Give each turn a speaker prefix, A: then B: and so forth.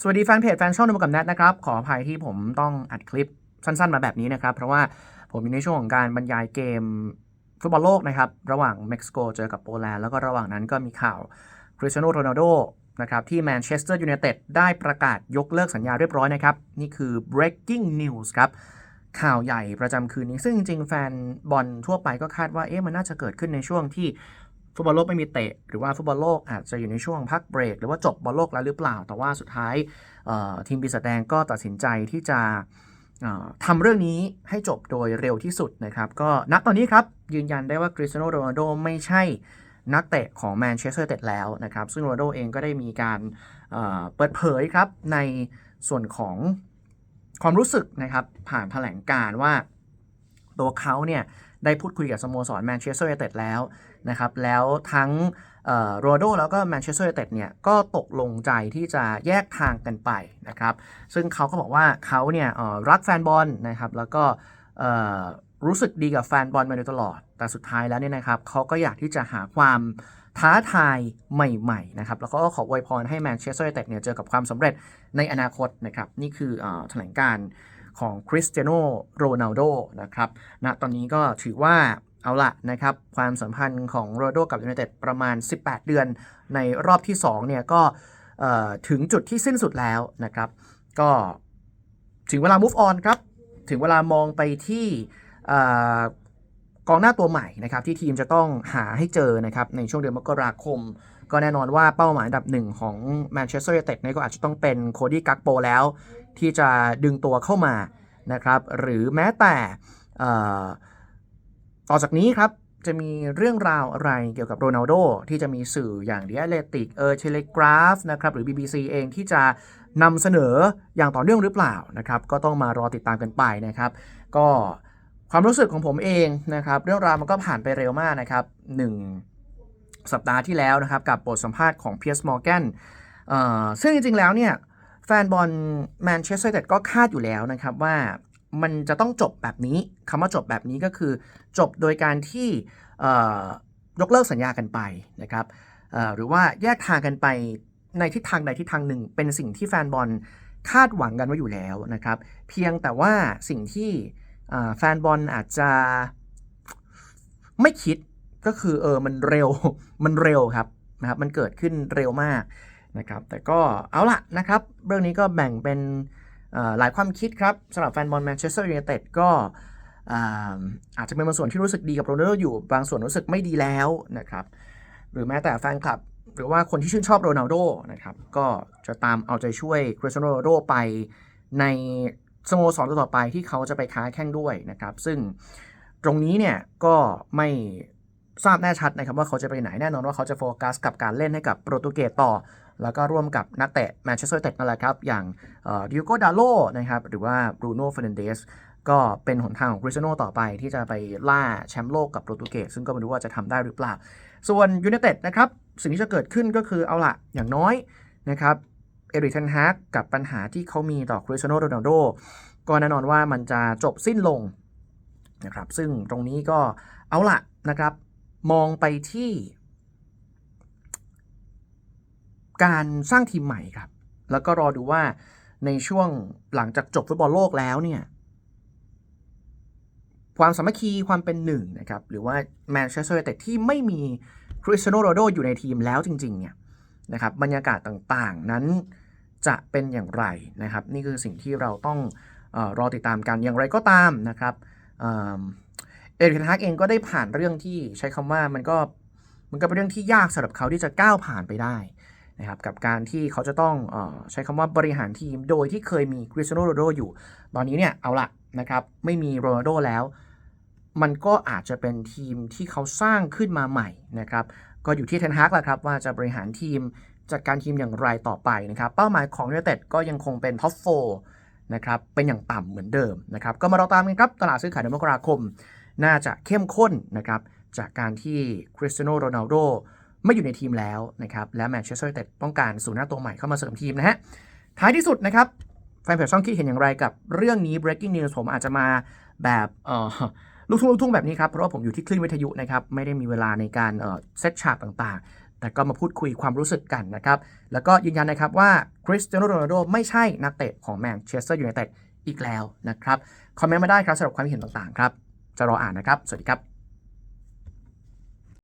A: สวัสดีแฟนเพจแฟนช่องนมกับแนทนะครับ ขออภัยที่ผมต้องอัดคลิปสั้นๆ มาแบบนี้นะครับ เพราะว่าผมอยู่ในช่วงของการบรรยายเกมฟุตบอลโลกนะครับ ระหว่างเม็กซิโกเจอกับโปแลนด์แล้วก็ระหว่างนั้นก็มีข่าวคริสเตียโนโรนัลโดนะครับที่แมนเชสเตอร์ยูไนเต็ดได้ประกาศยกเลิกสัญญาเรียบร้อยนะครับ นี่คือ breaking news ครับ ข่าวใหญ่ประจำคืนนี้ ซึ่งจริงๆแฟนบอลทั่วไปก็คาดว่าเอ๊ะมันน่าจะเกิดขึ้นในช่วงที่ ฟุตบอลโลกไม่มีเตะ หรือว่าฟุตบอลโลกอาจจะอยู่ในช่วงพักเบรก หรือว่าจบบอลโลกแล้วหรือเปล่า แต่ว่าสุดท้ายทีมปีศาจแดงก็ตัดสินใจที่จะเอ่อทำเรื่องนี้ให้จบโดยเร็วที่สุดนะครับ ก็ณตอนนี้ครับ ยืนยันได้ว่าคริสเตียโนโรนัลโดไม่ใช่นักเตะของแมนเชสเตอร์เต็ดแล้วนะครับ ซึ่งโรนัลโดเองก็ได้มีการเปิดเผยครับในส่วนของความรู้สึกนะครับผ่านแถลงการ์ว่าตัวเขาเนี่ย ได้พูดคุยกับสโมสรแมนเชสเตอร์ยูไนเต็ดแล้วนะครับแล้วทั้งโรโดแล้วก็แมนเชสเตอร์ยูไนเต็ดเนี่ยก็ตกลงใจที่จะแยกทางกันไปนะครับซึ่งเขาก็บอกว่าเขาเนี่ยเอ่อรักแฟนบอลนะครับแล้วก็รู้สึกดีกับแฟนบอลมาโดยตลอด แต่สุดท้ายแล้วเนี่ยนะครับเขาก็อยากที่จะหาความท้าทายใหม่ๆนะครับแล้วก็ขออวยพรให้แมนเชสเตอร์ยูไนเต็ดเนี่ยเจอกับความสำเร็จในอนาคตนะครับนี่คืออแถลงการ์ ของคริสเตียโนโรนัลโดนะครับณตอนนี้ก็ถือว่าเอาละนะครับ ความสัมพันธ์ของโรนัลโดกับยูไนเต็ดประมาณ 18 เดือน ในรอบที่2เนี่ยก็ถึงจุดที่สิ้นสุดแล้วนะครับ ก็ถึงเวลา move on ครับ ถึงเวลามองไปที่กองหน้าตัวใหม่นะครับที่ทีมจะต้องหาให้เจอนะครับในช่วงเดือนมกราคม ก็แน่นอนว่าเป้าหมายอันดับหนึ่งของแมนเชสเตอร์ยูไนเต็ดเนี่ยก็อาจจะต้องเป็นโคดี้กักโปแล้ว ที่จะดึงตัวเข้ามานะครับหรือแม้แต่ต่อจากนี้ครับจะมีเรื่องราวอะไรเกี่ยวกับโรนัลโดที่จะมีสื่ออย่าง The Athletic เออ Telegraph นะครับหรือ BBC เองที่จะนำเสนออย่างต่อเนื่องหรือเปล่านะครับก็ต้องมารอติดตามกันไปนะครับก็ความรู้สึกของผมเองนะครับเรื่องราวมันก็ผ่านไปเร็วมากนะครับหนึ่งสัปดาห์ที่แล้วนะครับกับบทสัมภาษณ์ของเพียร์สมอร์แกนซึ่งจริงๆแล้วเนี่ย แฟนบอลแมนเชสเตอร์ยูไนเต็ดก็คาดอยู่แล้วนะครับว่ามันจะต้องจบแบบนี้คำว่าจบแบบนี้ก็คือจบโดยการที่ยกเลิกสัญญากันไปนะครับหรือว่าแยกทางกันไปในทิศทางใดทิศทางหนึ่ง เป็นสิ่งที่แฟนบอลคาดหวังกันไว้อยู่แล้วนะครับ เพียงแต่ว่าสิ่งที่แฟนบอลอาจจะไม่คิดก็คือเออมันเร็วมันเร็วครับนะครับมันเกิดขึ้นเร็วมาก นะครับแต่ก็เอาละนะครับเรื่องนี้ก็แบ่งเป็นหลายความคิดครับสำหรับแฟนบอลแมนเชสเตอร์ยูไนเต็ดก็อาจจะเป็นบางส่วนที่รู้สึกดีกับโรนัลโดอยู่บางส่วนรู้สึกไม่ดีแล้วนะครับหรือแม้แต่แฟนคลับ หรือว่าคนที่ชื่นชอบโรนัลโดนะครับก็จะตามเอาใจช่วยคริสเตียโนโรนัลโดไปในสโมสรต่อไปที่เขาจะไปค้าแข่งด้วยนะครับ ซึ่งตรงนี้เนี่ยก็ไม่ทราบแน่ชัดนะครับว่าเขาจะไปไหนแน่นอนว่าเขาจะโฟกัสกับการเล่นให้กับโปรตุเกสต่อ แล้วก็ร่วมกับนักเตะแมนเชสเตอร์ยูไนเต็ดนั่นแหละครับ อย่างดิโก้ดาโลนะครับ หรือว่าบรูโน่เฟรนเดสก็เป็นหนทางของคริสตียโนต่อไปที่จะไปล่าแชมป์โลกกับโปรตุเกสซึ่งก็ไม่รู้ว่าจะทำได้หรือเปล่า ส่วนยูไนเต็ดนะครับ สิ่งที่จะเกิดขึ้นก็คือเอาละอย่างน้อยนะครับเอริกเทนฮากกับปัญหาที่เขามีต่อคริสตียโนโรนัลโดก็แน่นอนว่ามันจะจบสิ้นลงนะครับซึ่งตรงนี้ก็เอาละนะครับ มองไปที่ การสร้างทีมใหม่ครับ แล้วก็รอดูว่าในช่วงหลังจากจบฟุตบอลโลกแล้วเนี่ย ความสามัคคีความเป็นหนึ่งนะครับ หรือว่าแมนเชสเตอร์ยูไนเต็ดที่ไม่มีคริสเตียโนโรนัลโดอยู่ในทีมแล้วจริง ๆ เนี่ยนะครับบรรยากาศต่างๆนั้นจะเป็นอย่างไรนะครับ นี่คือสิ่งที่เราต้องออรอติดตามกันอย่างไรก็ตามนะครับเอเอริกทนฮากเองก็ได้ผ่านเรื่องที่ใช้คำว่ามันก็มันก็เป็นเรื่องที่ยากสำหรับเขาที่จะก้าวผ่านไปได้ นะครับกับการที่เขาจะต้องอใช้คำว่าบริหารทีม โดยที่เคยมีคริสเตียโนโรนัลโดอยู่ ตอนนี้เนี่ยเอาละนะครับไม่มีโรนัลโดแล้ว มันก็อาจจะเป็นทีมที่เขาสร้างขึ้นมาใหม่นะครับก็อยู่ที่เทนฮากแหละครับว่าจะบริหารทีมจัดการทีมอย่างไรต่อไปนะครับเป้าหมายของยูไนเต็ดก็ยังคงเป็นท็อปโฟนะครับเป็นอย่างต่ำเหมือนเดิมนะครับก็มาเราตามกันครับตลาดซื้อขายในมกราคม น่าจะเข้มข้นนะครับจากการที่คริสเตียโนโรนัลโด ไม่อยู่ในทีมแล้วนะครับและแมนเชสเตอร์ยูไนเต็ดต้องการศูนย์หน้าตัวใหม่เข้ามาเสริมทีมนะฮะท้ายที่สุดนะครับแฟนเพจช่องคิดเห็นอย่างไรกับเรื่องนี้ breaking news ผมอาจจะมาแบบเอ่อลูกทุ่งลูกทุ่งแบบนี้ครับ เพราะว่าผมอยู่ที่คลื่นวิทยุนะครับ ไม่ได้มีเวลาในการเออเซตฉากต่างๆ แต่ก็มาพูดคุยความรู้สึกกันนะครับ แล้วก็ยืนยันนะครับว่าคริสเตียโนโรนัลโดไม่ใช่นักเตะของแมนเชสเตอร์ยูไนเต็ดอีกแล้วนะครับ คอมเมนต์มาได้ครับสำหรับความเห็นต่างๆครับ จะรออ่านนะครับ สวัสดีครับ